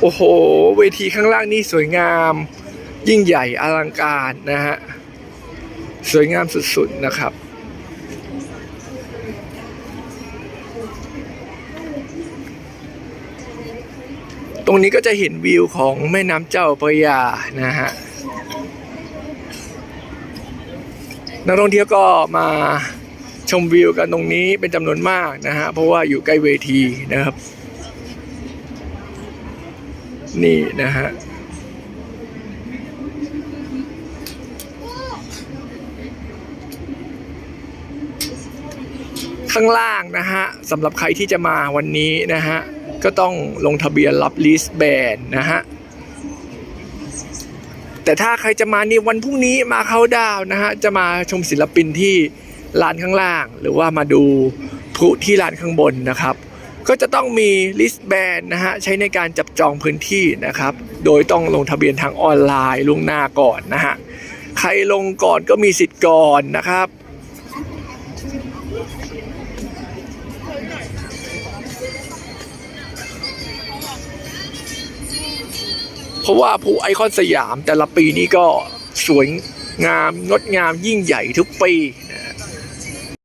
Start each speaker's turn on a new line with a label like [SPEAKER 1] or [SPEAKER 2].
[SPEAKER 1] โอ้โห เวทีข้างล่างนี่สวยงาม ยิ่งใหญ่อลังการนะฮะ สวยงามสุดๆนะครับ ตรงนี้ก็จะเห็นวิวของแม่น้ำเจ้าพระยานะฮะ นักท่องเที่ยวก็มาชมวิวกันตรงนี้เป็นจำนวนมากนะฮะ เพราะว่าอยู่ใกล้เวทีนะครับ นี่นะฮะข้างล่างนะฮะสำหรับใครที่จะมาวันนี้นะฮะ ก็ต้องลงทะเบียนรับลิสแบนนะฮะ แต่ถ้าใครจะมาในวันพรุ่งนี้มาเข้าดาวนะฮะ จะมาชมศิลปินที่ลานข้างล่าง หรือว่ามาดูพลุที่ลานข้างบนนะครับ ก็จะต้องมีลิสต์แบนนะฮะใช้ในการจับจองพื้นที่นะครับ โดยต้องลงทะเบียนทางออนไลน์ล่วงหน้าก่อนนะฮะใครลงก่อนก็มีสิทธิ์ก่อนนะครับเพราะว่าภูไอคอนสยามแต่ละปีนี้ก็สวยงามงดงามยิ่งใหญ่ทุกปี